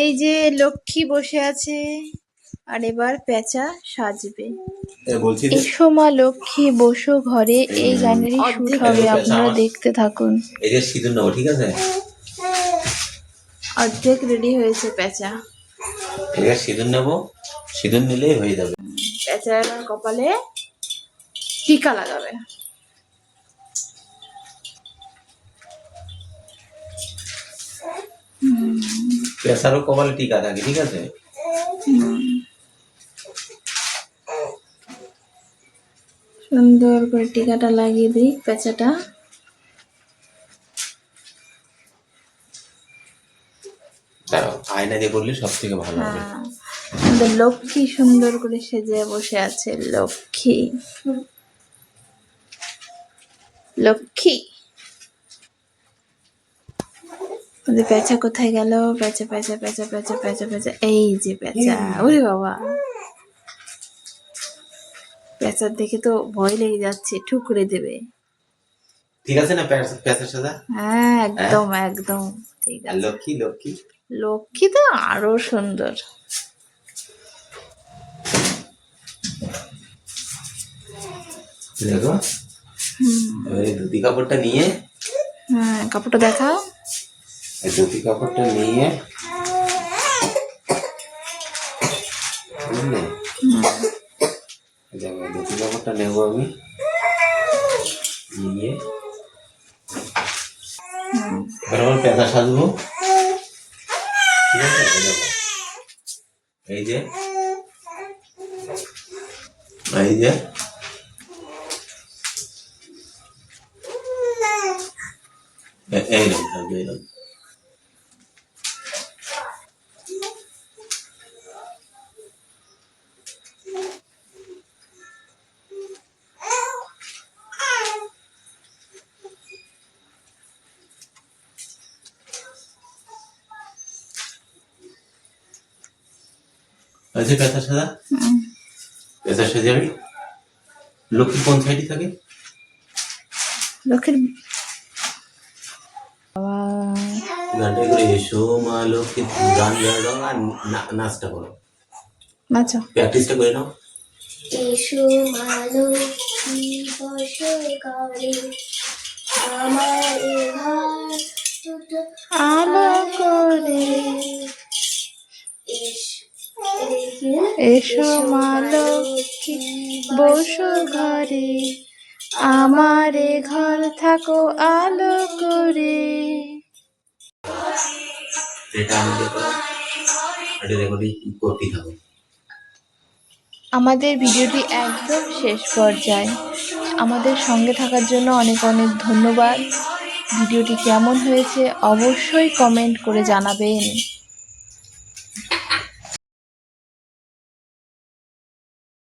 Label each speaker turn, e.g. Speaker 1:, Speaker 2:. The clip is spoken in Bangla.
Speaker 1: এই
Speaker 2: যে লক্ষ্মী বসে আছে আর এবার পেঁচা সাজবে।
Speaker 1: এ
Speaker 2: এসো মা লক্ষ্মী বসো ঘরে এই গানেরই শুট হবে আপনারা দেখতে থাকুন।
Speaker 1: এই যে সিঁদুর নেব ঠিক আছে?
Speaker 2: অর্ধেক রেডি হয়েছে পেঁচা।
Speaker 1: এদিকে সিঁদুর নেব সিঁদুর নিলেই হয়ে যাবে।
Speaker 2: পেঁচা কপালে টিকা লাগাবে।
Speaker 1: পেশারও কপালে টিকা থাকে ঠিক আছে?
Speaker 2: সুন্দর করে টিকাটা লাগিয়ে দিই পেঁচাটা
Speaker 1: আয়না দিয়ে করলে সব থেকে ভালো হবে।
Speaker 2: হ্যাঁ আমাদের লক্ষ্মী সুন্দর করে সেজে বসে আছে লক্ষ্মী। লক্ষ্মী। আমাদের পেঁচা কোথায় গেল? পেঁচা পেঁচা পেঁচা পেঁচা পেঁচা পেঁচা এই যে পেঁচা ওরে বাবা। পেঁচার দেখে তো ভয় লেগে যাচ্ছে ঠুকরে দেবে।
Speaker 1: ঠিক আছে না পেঁচা- পেঁচার সাদা
Speaker 2: হ্যাঁ একদম একদম। ঠিক আছে।
Speaker 1: লক্ষ্মী লক্ষ্মী?
Speaker 2: লক্ষ্মী তো আরও সুন্দর।
Speaker 1: দেখো। ধুতি কাপড়টা নিয়ে
Speaker 2: হ্যাঁ কাপড়টা দেখাও।
Speaker 1: এই ধুতি কাপড়টা নিয়ে। বুঝলে? এই ধুতি কাপড়টা নেব আমি। নিয়ে। আমার পেঁচা সাজবো। ঠিক আছে? এই দেখো। এই যে। এই যে। এ- এইরকম আছে পেঁচা সাদা? পেঁচা সাজে আমি লক্ষ্মী কোন সাইডে থাকে?
Speaker 2: লক্ষ্মীর
Speaker 1: গানটা করে এসো মা লক্ষ্মী গান গাও আর নাচটা করো।
Speaker 2: নাচো।
Speaker 1: প্র্যাকটিসটা করে নাও।
Speaker 3: এসো মালো কি বসো করে আমার ঘর
Speaker 2: আলো করে।
Speaker 3: এসো
Speaker 2: এসো মা লক্ষ্মী বসো ঘরে। আমার এ ঘর থাকো আলো করে। আমাদের ভিডিওটি একদম শেষ পর্যায়ে। আমাদের সঙ্গে থাকার জন্য অনেক অনেক ধন্যবাদ। ভিডিওটি কেমন হয়েছে অবশ্যই কমেন্ট করে জানাবেন।